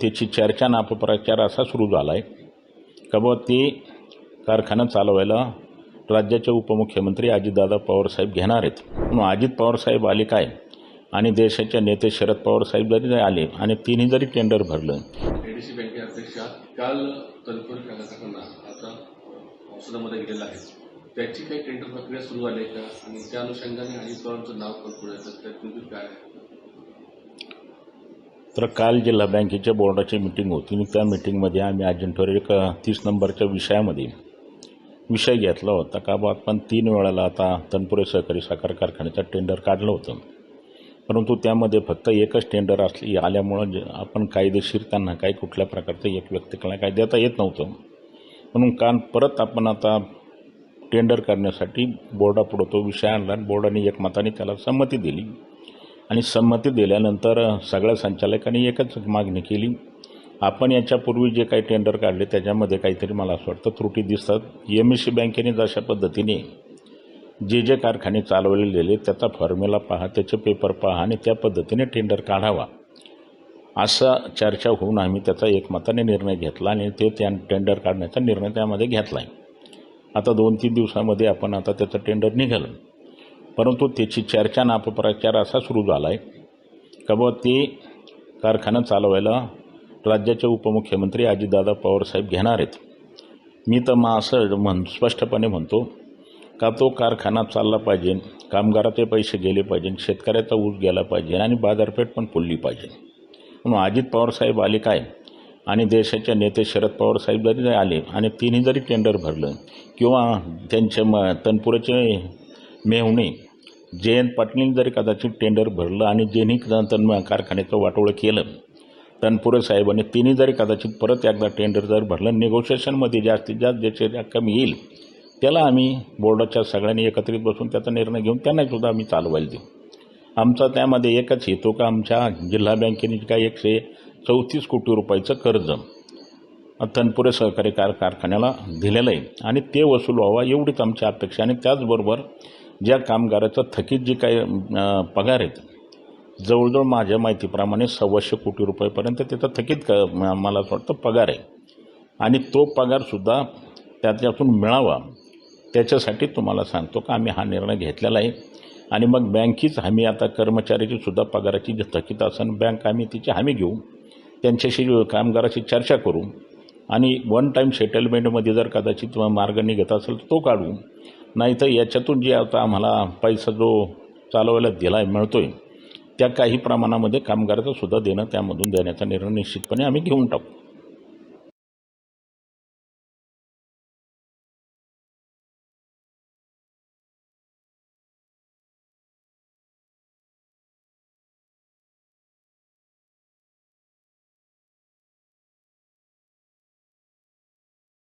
त्याची चर्चा नापप्रचार असा सुरू झाला आहे का बुवा ते कारखाना चालवायला राज्याचे उपमुख्यमंत्री अजितदादा पवारसाहेब घेणार आहेत. म्हणून अजित पवारसाहेब आले काय? आणि देशाचे नेते शरद पवारसाहेब जरी आले आणि तिन्ही जरी टेंडर भरलं. एडीसी बँके अध्यक्षा काल आता गेलेला आहे. त्याची काही टेंडर प्रक्रिया सुरू झाली का? आणि त्या अनुषंगाने अजित पवारांचं नाव पण पुढे येतं? काय तर काल जिल्हा बँकेच्या बोर्डाची मिटिंग होती. आणि त्या मिटिंगमध्ये आम्ही अजिंठोरे एक तीस नंबरच्या विषयामध्ये विषय घेतला होता. का बा आपण तीन वेळाला आता तनपुरे सहकारी साखर कारखान्याचं टेंडर काढलं होतं. परंतु त्यामध्ये फक्त एकच टेंडर असली आल्यामुळं आपण कायदेशीर त्यांना काही कुठल्या प्रकारचं एक व्यक्तीला काय देता येत नव्हतं. म्हणून काल परत आपण आता टेंडर करण्यासाठी बोर्डापुढं तो विषय आणला आणि बोर्डाने एकमताने त्याला संमती दिली. आणि संमती दिल्यानंतर सगळ्या संचालकांनी एकच मागणी केली. आपण याच्यापूर्वी जे काही टेंडर काढले त्याच्यामध्ये काहीतरी मला असं वाटतं त्रुटी दिसतात. एम एस सी बँकेने जशा पद्धतीने जे जे कारखाने चालवले गेले त्याचा फॉर्म्युला पहा त्याचे पेपर पहा आणि त्या पद्धतीने टेंडर काढावा. असा चर्चा होऊन आम्ही त्याचा एकमताने निर्णय घेतला आणि ते त्या टेंडर काढण्याचा निर्णय त्यामध्ये घेतला आहे आता दोन तीन दिवसामध्ये आपण आता त्याचं टेंडर निघालं. परंतु त्याची चर्चा नापप्रचार असा सुरू झाला आहे का बाबा ते कारखाना चालवायला राज्याचे उपमुख्यमंत्री अजितदादा पवारसाहेब घेणार आहेत. मी तर मग असं म्हण स्पष्टपणे म्हणतो का तो कारखाना चालला पाहिजे कामगाराचे पैसे गेले पाहिजे शेतकऱ्याचा ऊस गेला पाहिजे आणि बाजारपेठ पण फुलली पाहिजे. म्हणून अजित पवारसाहेब आले काय? आणि देशाचे नेते शरद पवारसाहेब जरी आले आणि तिन्ही जरी टेंडर भरलं किंवा त्यांचे म तनपुराचे मेहुणे जयंत पाटलींनी जरी कदाचित टेंडर भरलं आणि ज्यांनी तन कारखान्याचं वाटोळं केलं तनपुरे साहेबांनी तिन्ही जरी कदाचित परत एकदा टेंडर जर भरलं निगोशिएशनमध्ये जास्तीत जास्त ज्याची रक्कम येईल त्याला आम्ही बोर्डाच्या सगळ्यांनी एकत्रित बसून त्याचा निर्णय घेऊन त्यांनासुद्धा आम्ही चालवायला देऊ. आमचा त्यामध्ये एकच हेतू का आमच्या जिल्हा बँकेने काय एकशे चौतीस कोटी रुपयाचं कर्ज तनपुरे सहकारी कार कारखान्याला दिलेलं आहे आणि ते वसूल व्हावा एवढीच आमची अपेक्षा आणि त्याचबरोबर ज्या कामगाराचं थकीत जे काही पगार आहेत जवळजवळ माझ्या माहितीप्रमाणे सव्वाशे कोटी रुपयेपर्यंत त्याचा थकीत क मला असं वाटतं पगार आहे. आणि तो पगारसुद्धा त्याच्यातून मिळावा त्याच्यासाठी तुम्हाला सांगतो का आम्ही हा निर्णय घेतलेला आहे. आणि मग बँकीच हमी आता कर्मचाऱ्याची सुद्धा पगाराची जी थकीत असेल बँक आम्ही तिची हमी घेऊ त्यांच्याशी कामगाराशी चर्चा करू आणि वन टाईम सेटलमेंटमध्ये जर कदाचित मार्ग निघत असेल तर तो काढू. नाहीतर याच्यातून जे आता आम्हाला पैसा जो चालवायला दिला आहे मिळतो आहे त्या काही प्रमाणामध्ये कामगाराचं सुद्धा देणं त्यामधून देण्याचा निर्णय निश्चितपणे आम्ही घेऊन टाकू.